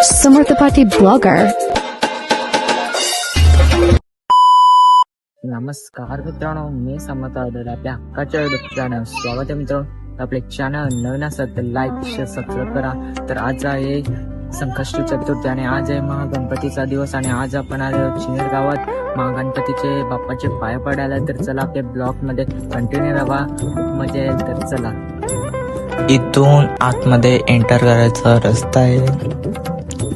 समर्थ blogger. नमस्कार मित्रांनो मी समर्थ आवडेल आपल्या हक्काच्या युट्यूब चॅनल स्वागत आहे मित्रांनो. आपले चॅनल नवीन असत तर लाईक शेअर सबस्क्राईब करा. तर आज आहे संकष्टी चतुर्थी आणि आज आहे महागणपतीचा दिवस आणि आज आपण आलो चिनेर गावात महागणपतीचे बाप्पाचे पाय पडायला तर चला आपल्या ब्लॉगमध्ये कंटिन्यू राहा येईल तर चला. इथून आतमध्ये एंटर करायचा रस्ता आहे.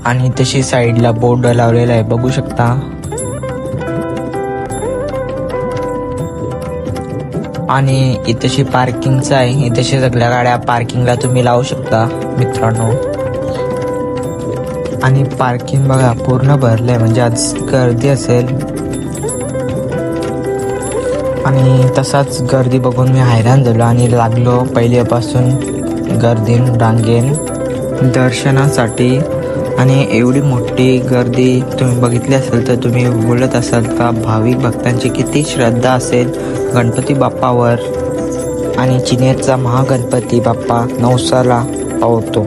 आणि तशी साईडला बोर्ड लावलेला आहे. बघू शकता. आणि इथेशी पार्किंगचं आहे. इथेशी सगळ्या गाड्या पार्किंगला तुम्ही लावू शकता मित्रांनो. आणि पार्किंग बघा पूर्ण भरलंय. म्हणजे आज गर्दी असेल. आणि तसाच गर्दी बघून मी हैराण झालो आणि लागलो पहिल्यापासून गर्दीन रांगेन दर्शनासाठी. आणि एवढी मोठी गर्दी तुम्ही बघितली असेल तर तुम्ही बोलत असाल का भाविक भक्तांची किती श्रद्धा असेल गणपती बाप्पावर. आणि चिनेरचा महागणपती बाप्पा नवसाला पावतो.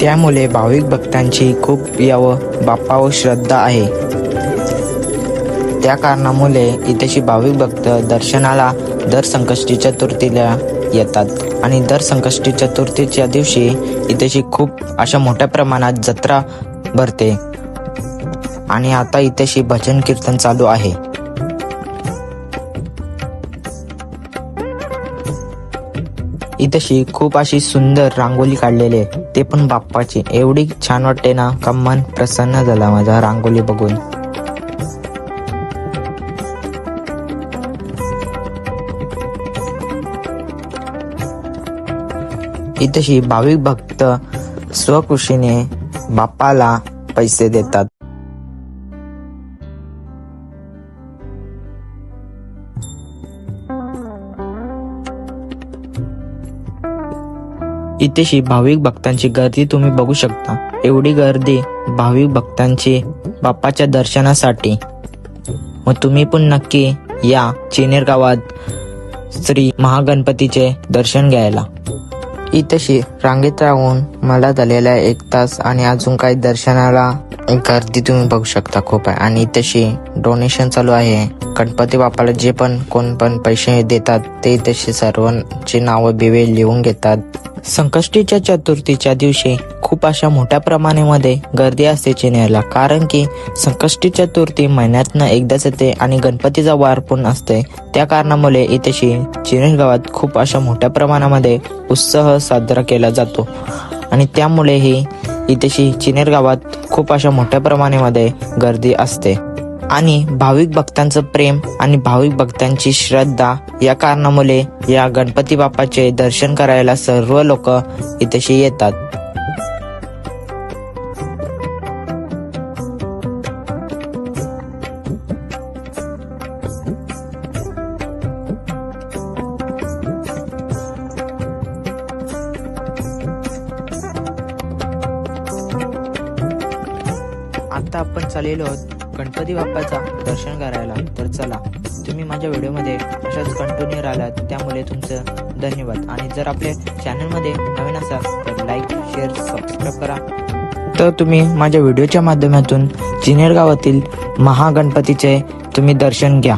त्यामुळे भाविक भक्तांची खूप यावं बाप्पावर श्रद्धा आहे. त्या कारणामुळे इथेशी भाविक भक्त दर्शनाला दर संकष्टी चतुर्थीला येतात. आणि दर संकष्टी चतुर्थीच्या दिवशी इथेशी खूप अशा मोठ्या प्रमाणात जत्रा भरते. आणि आता इथेशी भजन कीर्तन चालू आहे. इथेशी खूप अशी सुंदर रांगोली काढलेली आहे. ते पण बाप्पाची. एवढी छान वाटते ना. का मन प्रसन्न झाला माझा रांगोली बघून. इथशी भाविक भक्त स्वकृषीने बाप्पाला पैसे देतात. इथेशी भाविक भक्तांची गर्दी तुम्ही बघू शकता. एवढी गर्दी भाविक भक्तांची बाप्पाच्या दर्शनासाठी. मग तुम्ही पण नक्की या चिनेर गावात श्री महागणपतीचे दर्शन घ्यायला. इथेशी रांगेत राहून मला झालेला एक तास आणि अजून काही दर्शनाला गर्दी तुम्ही बघू शकता खूप आहे. आणि तशी डोनेशन चालू आहे. गणपती बाप्पाला जे पण कोण पण पैसे देतात ते तसे सर्वांची नावं बिवे लिहून घेतात. संकष्टीच्या चतुर्थीच्या दिवशी खूप अशा मोठ्या प्रमाणामध्ये गर्दी असते चिनेरला कारण की संकष्टी चतुर्थी महिन्यातनं एकदाच येते आणि गणपतीचा वार पण असते. त्या कारणामुळे इथेशी चिनेर गावात खूप अशा मोठ्या प्रमाणामध्ये उत्साह साजरा केला जातो. आणि त्यामुळेही इथेशी चिनेर गावात खूप अशा मोठ्या प्रमाणामध्ये गर्दी असते. आणि भाविक भक्तांचं प्रेम आणि भाविक भक्तांची श्रद्धा या कारणामुळे या गणपती बाप्पाचे दर्शन करायला सर्व लोक इथेशी येतात. आता आपण चाललेलो आहोत गणपती बाप्पाचा दर्शन करायला. तर चला तुम्ही माझ्या व्हिडिओमध्ये अशाच कंटिन्यू राहिलात त्यामुळे तुमचं धन्यवाद. आणि जर आपल्या चॅनलमध्ये नवीन असाल तर लाईक शेअर सबस्क्राईब करा. तर तुम्ही माझ्या व्हिडिओच्या माध्यमातून चिनेर गावातील महागणपतीचे तुम्ही दर्शन घ्या.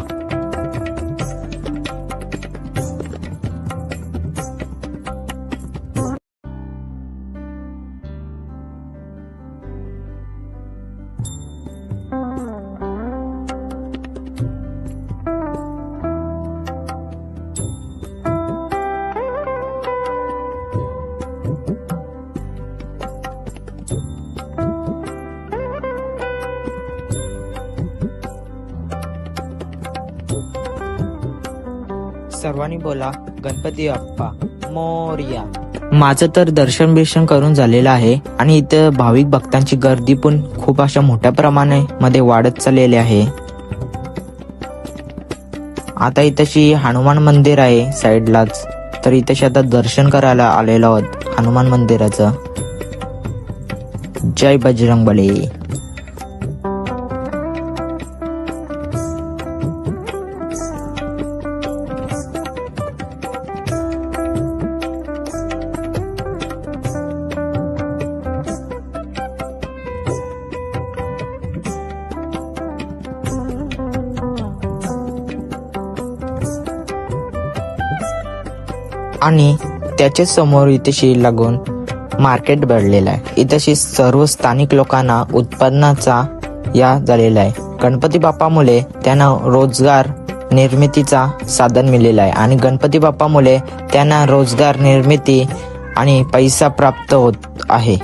सर्वांनी बोला गणपती बाप्पा मोर्या. माझं तर दर्शन बिर्शन करून झालेलं आहे आणि इथं भाविक भक्तांची गर्दी पण खूप अशा मोठ्या प्रमाणे मध्ये वाढत चाललेली आहे. आता इथंशी हनुमान मंदिर आहे साईडलाच. तर इथंशी आता दर्शन करायला आलेलो आहोत हनुमान मंदिराचं. जय बजरंगबली. आणि त्याच्याच समोर इथेशी लागून मार्केट भरलेलं आहे. इथेशी सर्व स्थानिक लोकांना उत्पन्नाचा या झालेला आहे. गणपती बाप्पामुळे त्यांना रोजगार निर्मितीचा साधन मिळलेला आहे. आणि गणपती बाप्पामुळे त्यांना रोजगार निर्मिती आणि पैसा प्राप्त होत आहे.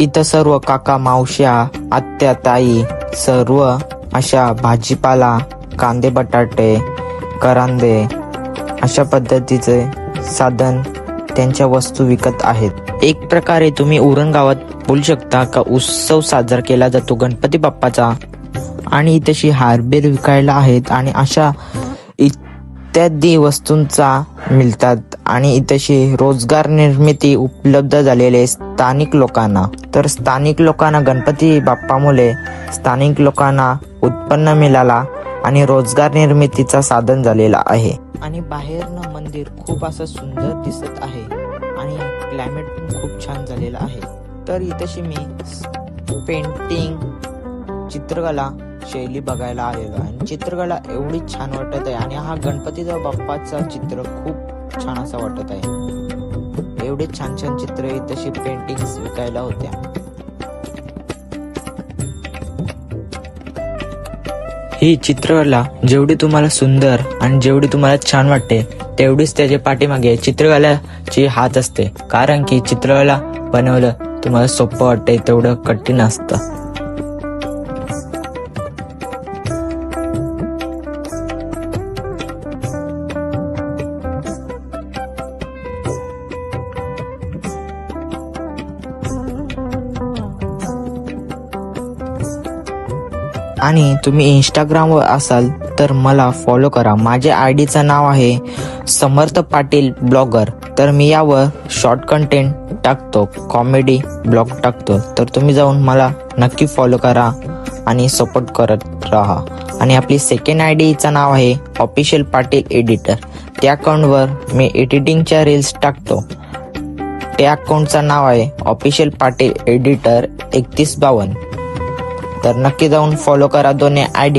इथं सर्व काका मावश्या आत्या ताई सर्व अशा भाजीपाला कांदे बटाटे करांदे अशा पद्धतीचे साधन त्यांच्या वस्तू विकत आहेत. एक प्रकारे तुम्ही उरण गावात बोलू शकता का? उत्सव साजरा केला जातो गणपती बाप्पाचा. आणि तशी हारबीर विकायला आहेत आणि अशा इत्यादी वस्तूंचा मिळतात. आणि इथेशी रोजगार निर्मिती उपलब्ध झालेले स्थानिक लोकांना. तर स्थानिक लोकांना गणपती बाप्पामुळे स्थानिक लोकांना उत्पन्न मिळाला. आणि रोजगार निर्मितीचा साधन झालेला आहे. आणि बाहेरनं मंदिर खूप असं सुंदर दिसत आहे. आणि क्लायमेट पण खूप छान झालेलं आहे. तर इथेशी मी पेंटिंग चित्रकला शैली बघायला आलेलो आहे. आणि चित्रकला एवढी छान वाटत आहे. आणि हा गणपतीचा बाप्पाचा चित्र खूप छान असा वाटत आहे. एवढे छान छान चित्र तशी पेंटिंग्स विकायला होत्या. ही चित्रकला जेवढी तुम्हाला सुंदर आणि जेवढी तुम्हाला छान वाटते तेवढीच त्याच्या पाठीमागे चित्रकलाची हात असते. कारण की चित्रकला बनवलं तुम्हाला सोपं वाटते तेवढं कठीण असतं. आणि तुम्ही इंस्टाग्रामवर असाल तर मला फॉलो करा. माझ्या आय डीचं नाव आहे समर्थ पाटील ब्लॉगर तर मी यावर शॉर्ट कंटेंट टाकतो कॉमेडी ब्लॉग टाकतो. तर तुम्ही जाऊन मला नक्की फॉलो करा आणि सपोर्ट करत राहा. आणि आपली सेकंड आय डीचं नाव आहे ऑफिशियल पाटील एडिटर त्या अकाउंटवर मी एडिटिंगच्या रील्स टाकतो. त्या अकाउंटचं नाव आहे ऑफिशियल पाटील एडिटर एकतीस बावन्न. तर नक्की जाऊन फॉलो करा दोन्ही आय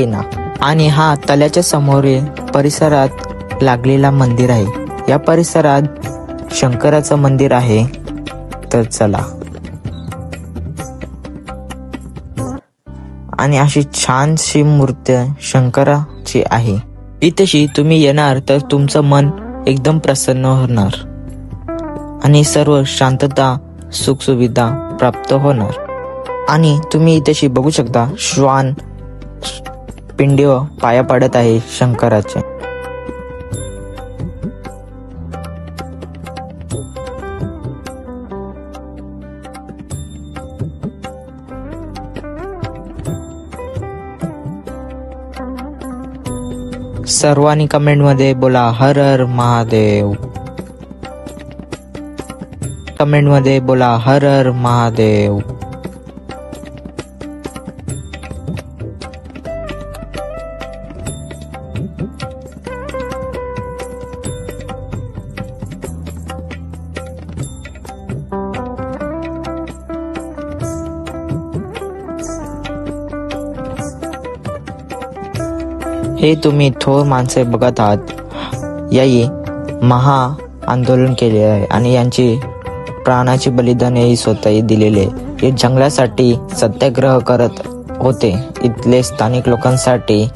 आणि हा तल्याच्या समोरील परिसरात लागलेला मंदिर आहे. या परिसरात शंकराचं मंदिर आहे तर चला. आणि अशी छानशी मूर्ती शंकराची आहे. इथेशी तुम्ही येणार तर तुमचं मन एकदम प्रसन्न होणार. आणि सर्व शांतता सुखसुविधा प्राप्त होणार. आणि तुम्ही इथेशी बघू शकता श्वान पिंडीव पाया पडत आहे शंकराचे. सर्वांनी कमेंटमध्ये बोला हर हर महादेव. कमेंटमध्ये बोला हर हर महादेव. हे तुम्ही थोर माणसे बघत आहात. याही महा आंदोलन केले आहे आणि यांची प्राणाचे बलिदान हे स्वतःही दिलेले हे जंगलासाठी सत्याग्रह करत होते. इथले स्थानिक लोकांसाठी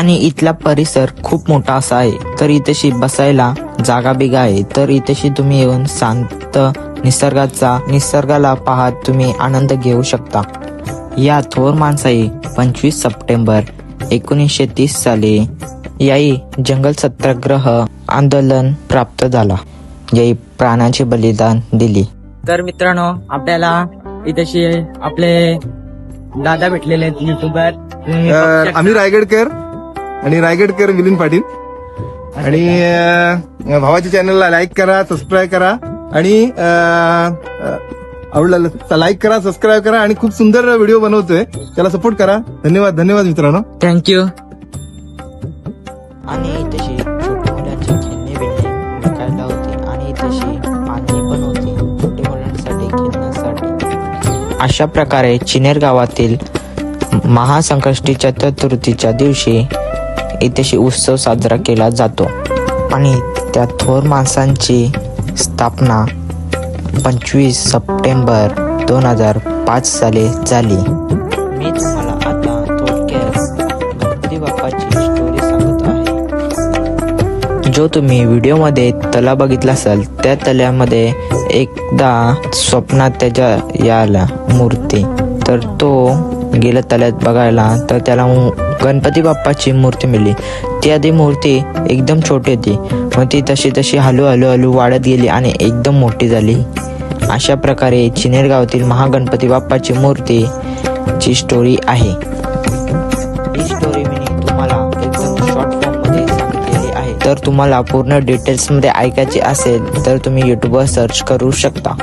आणि इथला परिसर खूप मोठा असा आहे. तर इथेशी बसायला जागा बिगा आहे. तर इथेशी तुम्ही येऊन शांत निसर्गाचा निसर्गाला पाहत तुम्ही आनंद घेऊ शकता. या थोर माणसाई पंचवीस सप्टेंबर एकोणीसशे तीस साली याई जंगल सत्याग्रह आंदोलन प्राप्त झाला. याई प्राणाचे बलिदान दिली. तर मित्रांनो आपल्याला इथेशी आपले दादा भेटलेले आहेत युट्यूबर अ. आम्ही रायगडकर. आणि रायगडकर मिलिंद पाटील. आणि भावाच्या चॅनलला लाईक करा सबस्क्राईब करा. आणि आवडला तर लाईक करा सबस्क्राईब करा आणि खूप सुंदर व्हिडिओ बनवतोय. त्याला सपोर्ट करा. धन्यवाद धन्यवाद मित्रांनो. थँक्यू आणि तशी छोट्या मुलांची खेळणी बिळणी विकायला होती आणि तशी पाणी पण होती. छोट्या मुलांसाठी खेळण्यासाठी. अशा प्रकारे चिनेर गावातील महासंकष्टी चतुर्थीच्या दिवशी इथेशी उत्सव साजरा केला जातो. आणि त्या थोर माणसांची स्थापना पंचवीस सप्टेंबर दोन हजार पाच साली झाली. मी तुम्हाला आता थोडक्यात गणपती बाप्पाची स्टोरी सांगत आहे. जो तुम्ही व्हिडिओमध्ये तला बघितला असाल त्या तल्यामध्ये एकदा स्वप्नात त्याच्या याला मूर्ती. तर तो गेला तल्यात बघायला तर त्याला गणपती बाप्पाची मूर्ती मिळली. ती आधी मूर्ती एकदम छोटी होती मग ती तशी तशी हळू हळू हळू वाढत गेली आणि एकदम मोठी झाली. अशा प्रकारे चिनेर गावातील महागणपती बाप्पाची मूर्ती ची स्टोरी आहे. ही स्टोरी मी तुम्हाला एकदम शॉर्ट सांगितलेली आहे. तर तुम्हाला पूर्ण डिटेल्समध्ये ऐकायचे असेल तर तुम्ही यूट्यूबवर सर्च करू शकता.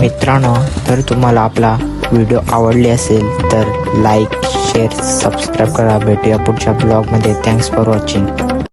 मित्रांनो तर तुम्हाला आपला व्हिडिओ आवडले असेल तर लाईक शेअर सबस्क्राईब करा. भेटूया पुढच्या ब्लॉगमध्ये थँक्स फॉर वॉचिंग